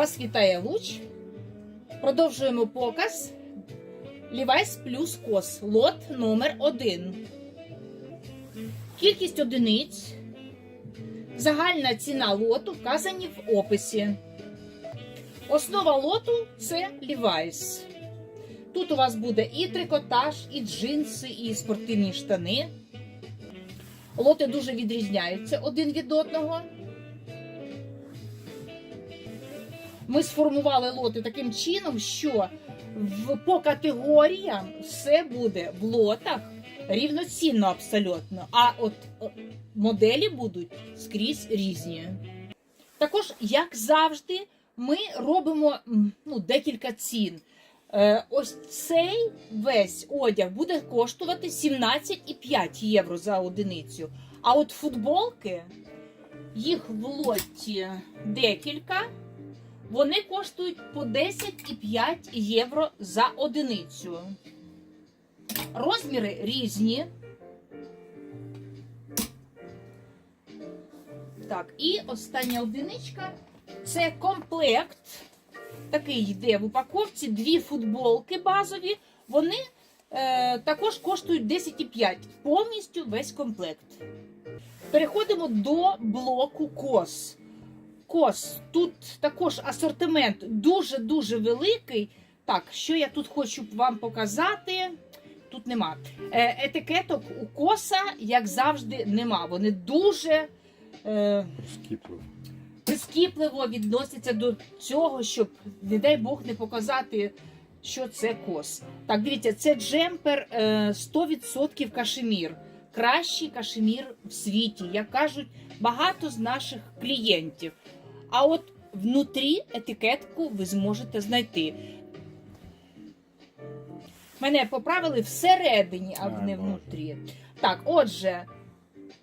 Вас вітає луч. Продовжуємо показ. Levi's плюс кос. Лот номер 1 Кількість одиниць. Загальна ціна лоту вказані в описі. Основа лоту це Levi's. Тут у вас буде і трикотаж, і джинси, і спортивні штани. Лоти дуже відрізняються один від одного. Ми сформували лоти таким чином, що в, по категоріям все буде в лотах рівноцінно абсолютно. А от моделі будуть скрізь різні. Також, як завжди, ми робимо ну, декілька цін. Е, ось цей весь одяг буде коштувати 17,5 євро за одиницю. А от футболки, їх в лоті декілька. Вони коштують по 10,5 євро за одиницю. Розміри різні. Так, і остання одиничка це комплект. Такий йде в упаковці. Дві футболки базові. Вони е, також коштують 10,5. Повністю весь комплект. Переходимо до блоку кос. Кос. Тут також асортимент дуже-дуже великий. Так, що я тут хочу вам показати? Тут нема. Е, етикеток у коса, як завжди, нема. Вони дуже е, Скіпливо. прискіпливо відносяться до цього, щоб, не дай Бог, не показати, що це кос. Так, дивіться, це джемпер е, 100% кашемір. Кращий кашемір в світі, як кажуть багато з наших клієнтів. А от внутрі етикетку ви зможете знайти. Мене поправили всередині, а не внутрі. Так, отже,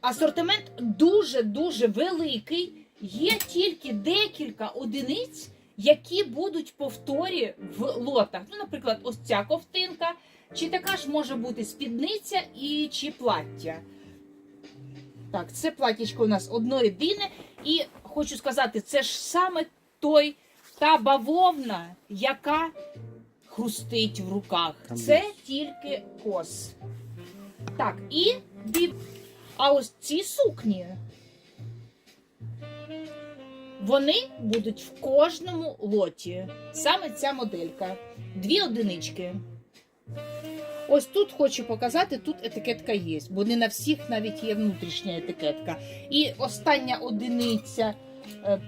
асортимент дуже-дуже великий. Є тільки декілька одиниць, які будуть повторі в лотах. Ну, наприклад, ось ця ковтинка, чи така ж може бути спідниця і чи плаття. Так, це платтячко у нас одно єдине. І хочу сказати, це ж саме той та бавовна, яка хрустить в руках. Це тільки кос. Так, і див... А ось ці сукні. Вони будуть в кожному лоті. Саме ця моделька. Дві одинички. Ось тут хочу показати, тут етикетка є, бо не на всіх навіть є внутрішня етикетка. І остання одиниця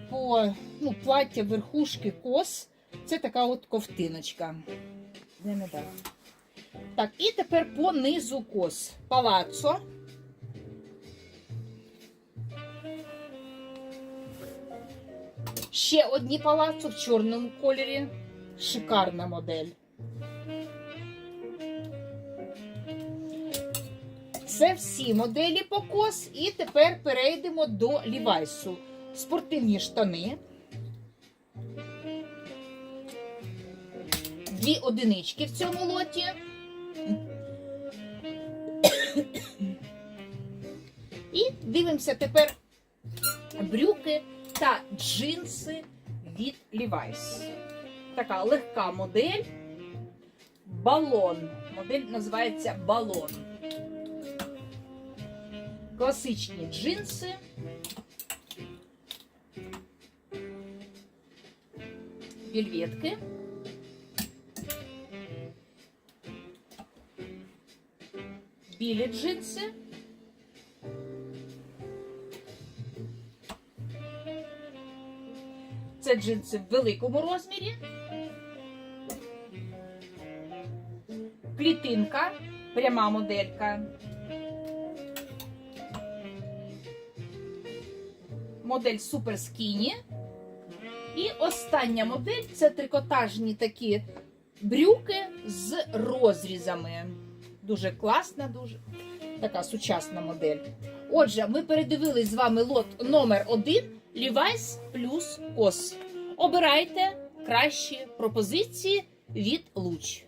по ну, плаття верхушки кос. Це така от ковтиночка. Так. І тепер по низу кос. Палаццо. Ще одні палаццо в чорному кольорі. Шикарна модель. Це всі моделі по кос. І тепер перейдемо до лівайсу. Спортивні штани. Дві одинички в цьому лоті. І дивимося тепер брюки та джинси від Levi's. Така легка модель. Балон. Модель називається балон. Класичні джинси. Вільветки. Білі джинси. Це джинси в великому розмірі. Клітинка, пряма моделька. Модель Skinny. І остання модель це трикотажні такі брюки з розрізами. Дуже класна, дуже така сучасна модель. Отже, ми передивились з вами лот номер 1 Levi's плюс кос. Обирайте кращі пропозиції від Луч.